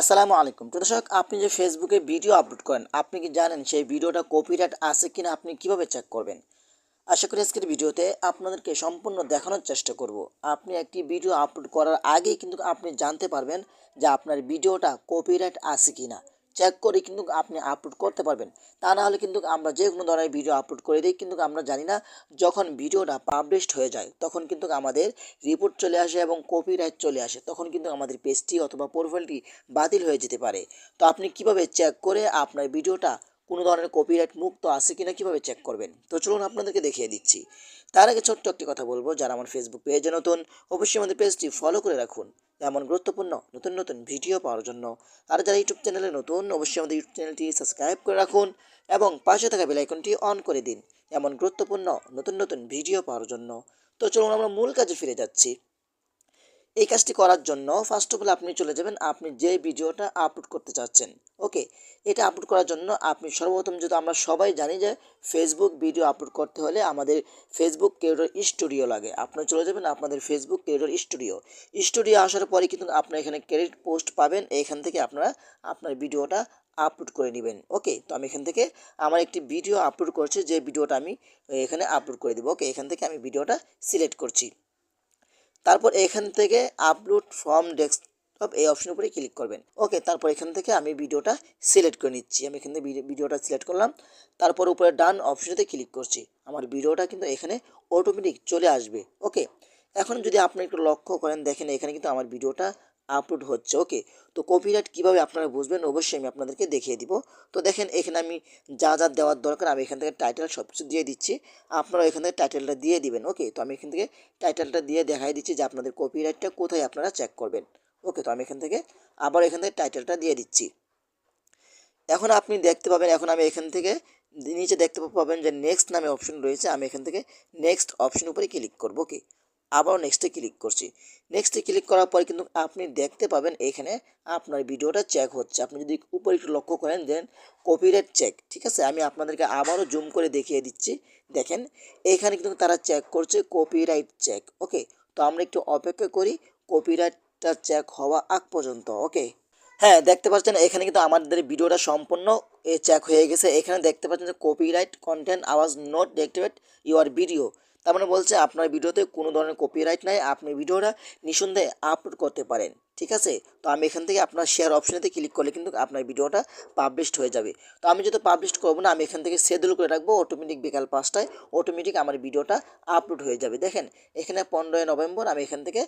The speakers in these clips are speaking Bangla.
আসসালামু আলাইকুম। তো দর্শক, আপনি যে ফেসবুকে ভিডিও আপলোড করেন, আপনি কি জানেন সেই ভিডিওটা কপিরাইট আছে কিনা, আপনি কীভাবে চেক করবেন? আশা করি আজকের ভিডিওতে আপনাদেরকে সম্পূর্ণ দেখানোর চেষ্টা করব। আপনি একটি ভিডিও আপলোড করার আগেই কিন্তু আপনি জানতে পারবেন যে আপনার ভিডিওটা কপিরাইট আছে কিনা। চেক করে কিন্তু আপনি আপলোড করতে পারবেন। তা না হলে কিন্তু আমরা যে কোনো ধরনের ভিডিও আপলোড করে দিই, কিন্তু আমরা জানি না যখন ভিডিওটা পাবলিশড হয়ে যায়, তখন কিন্তু আমাদের রিপোর্ট চলে আসে এবং কপিরাইট চলে আসে, তখন কিন্তু আমাদের পেজটি অথবা প্রোফাইলটি বাতিল হয়ে যেতে পারে। তো আপনি কীভাবে চেক করে আপনার ভিডিওটা কোনো ধরনের কপিরাইট মুক্ত আছে কিনা কীভাবে চেক করবেন? তো চলুন আপনাদেরকে দেখিয়ে দিচ্ছি। তার আগে ছোট্ট একটি কথা বলব, যারা আমার ফেসবুক পেজে নতুন, অবশ্যই আমাদের পেজটি ফলো করে রাখুন। এমন গুরুত্বপূর্ণ নতুন নতুন ভিডিও পাওয়ার জন্য। আর যারা ইউটিউব চ্যানেলে নতুন, অবশ্যই আমাদের ইউটিউব চ্যানেলটি সাবস্ক্রাইব করে রাখুন এবং পাশে থাকা বেলাইকনটি অন করে দিন। এমন গুরুত্বপূর্ণ নতুন নতুন ভিডিও পাওয়ার জন্য। তো চলুন আমরা মূল কাজে ফিরে যাচ্ছি। এই কাজটি করার জন্য ফার্স্ট অফ অল আপনি চলে যাবেন, আপনি যে ভিডিওটা আপলোড করতে চাচ্ছেন ওকে এটা আপলোড করার জন্য আপনি সর্বপ্রথম যেহেতু আমরা সবাই জানি যে ফেসবুক ভিডিও আপলোড করতে হলে আমাদের ফেসবুক ক্রিয়েটর স্টুডিও লাগে। আপনি চলে যাবেন আপনাদের ফেসবুক ক্রিয়েটর স্টুডিও স্টুডিও আসার পরে কিন্তু আপনার এখানে ক্রেডিট পোস্ট পাবেন, এখান থেকে আপনারা আপনার ভিডিওটা আপলোড করে নেবেন ওকে তো আমি এখান থেকে আমার একটি ভিডিও আপলোড করছি, যে ভিডিওটা আমি এখানে আপলোড করে দেবো ওকে এখান থেকে আমি ভিডিওটা সিলেক্ট করছি। তারপর এখান থেকে আপলোড ফর্ম ডেস্কটপ এই অপশন উপরে ক্লিক করবেন। ওকে তারপর এখান থেকে আমি ভিডিওটা সিলেক্ট করে নিচ্ছি। আমি এখান থেকে ভিডিওটা সিলেক্ট করলাম। তারপর উপরে ডান অপশনেতে ক্লিক করছি। আমার ভিডিওটা কিন্তু এখানে অটোমেটিক চলে আসবে। ওকে এখন যদি আপনি একটু লক্ষ্য করেন, দেখেন এখানে কিন্তু আমার ভিডিওটা আপলোড হচ্ছে ওকে তো কপিরাইট কীভাবে আপনারা বুঝবেন? অবশ্যই আমি আপনাদেরকে দেখিয়ে দিব। তো দেখেন, এখানে আমি যা যা দেওয়ার দরকার, আমি এখান থেকে টাইটেল সব কিছু দিয়ে দিচ্ছি। আপনারা এখান থেকে টাইটেলটা দিয়ে দিবেন ওকে তো আমি এখান থেকে টাইটেলটা দিয়ে দেখাই দিচ্ছি যে আপনাদের কপিরাইটটা কোথায় আপনারা চেক করবেন ওকে তো আমি এখান থেকে আবার এখান থেকে টাইটেলটা দিয়ে দিচ্ছি। এখন আপনি দেখতে পাবেন, এখন আমি এখান থেকে নিচে দেখতে পাবেন যে নেক্সট নামে অপশন রয়েছে, আমি এখান থেকে নেক্সট অপশন উপরে ক্লিক করব ওকে আবারও নেক্সটে ক্লিক করছি। নেক্সটে ক্লিক করার পরে কিন্তু আপনি দেখতে পাবেন এখানে আপনার ভিডিওটা চেক হচ্ছে। আপনি যদি উপরে একটু লক্ষ্য করেন দেন কপিরাইট চেক ঠিক আছে? আমি আপনাদেরকে আবারও জুম করে দেখিয়ে দিচ্ছি। দেখেন, এখানে কিন্তু তারা চেক করছে কপিরাইট চেক ওকে তো আমরা একটু অপেক্ষা করি কপিরাইটটা চেক হওয়া আগ পর্যন্ত ওকে হ্যাঁ দেখতে পাচ্ছেন, এখানে কিন্তু আমাদের ভিডিওটা সম্পূর্ণ চেক হয়ে গেছে। এখানে দেখতে পাচ্ছেন যে কপিরাইট কন্টেন্ট আওয়াজ নোট ডিঅ্যাক্টিভেট ইউর ভিডিও তার মানে বলছে আপনার ভিডিওতে কোনো ধরনের কপিরাইট নাই, আপনি ভিডিওটা নিঃসন্দেহে আপলোড করতে পারেন, ঠিক আছে? তো আমি এখান থেকে আপনার শেয়ার অপশনেতে ক্লিক করলে কিন্তু আপনার ভিডিওটা পাবলিশড হয়ে যাবে। তো আমি যেহেতু পাবলিশ করব না, আমি এখান থেকে শেডিউল করে রাখব অটোমেটিক বিকাল পাঁচটায় অটোমেটিক আমার ভিডিওটা আপলোড হয়ে যাবে। দেখেন, এখানে পনেরোই নভেম্বর আমি এখান থেকে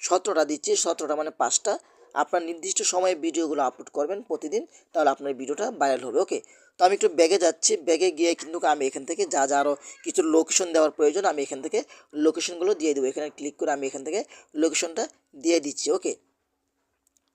সতেরোটা দিচ্ছি, সতেরোটা মানে পাঁচটা। আপনার নির্দিষ্ট সময়ে ভিডিওগুলো আপলোড করবেন প্রতিদিন, তাহলে আপনার ভিডিওটা ভাইরাল হবে ওকে তো আমি একটু ব্যাগে যাচ্ছি ব্যাগে গিয়ে কিন্তু আমি এখান থেকে যা যা আরও কিছু লোকেশন দেওয়ার প্রয়োজন, আমি এখান থেকে লোকেশনগুলো দিয়ে দেবো। এখানে ক্লিক করে আমি এখান থেকে লোকেশনটা দিয়ে দিচ্ছি ওকে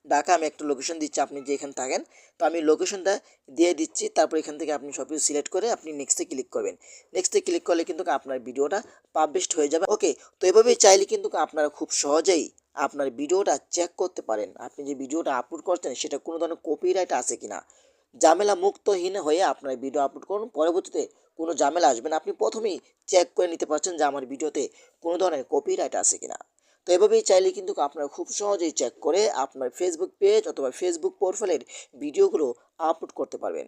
ঢাকা আমি একটা লোকেশন দিচ্ছি, আপনি যে এখানে থাকেন, তো আমি লোকেশনটা দিয়ে দিচ্ছি, তারপর এখান থেকে আপনি সব কিছু সিলেক্ট করে আপনি নেক্সটে ক্লিক করবেন। নেক্সটে ক্লিক করলে কিন্তু আপনার ভিডিওটা পাবলিশড হয়ে যাবে ওকে তো এভাবেই চাইলে কিন্তু আপনারা খুব সহজেই আপনার ভিডিওটা চেক করতে পারেন। আপনি যে ভিডিওটা আপলোড করছেন, সেটা কোনো ধরনের কপিরাইট আছে কি না ঝামেলা মুক্তহীন হয়ে আপনার ভিডিও আপলোড করুন। পরবর্তীতে কোনো ঝামেলা আসবে না। আপনি প্রথমেই চেক করে নিতে পারছেন যে আমার ভিডিওতে কোনো ধরনের কপিরাইট আছে কি না তো এভাবেই চাইলে কিন্তু আপনারা খুব সহজেই চেক করে আপনার ফেসবুক পেজ অথবা ফেসবুক প্রোফাইলের ভিডিওগুলো আপলোড করতে পারবেন।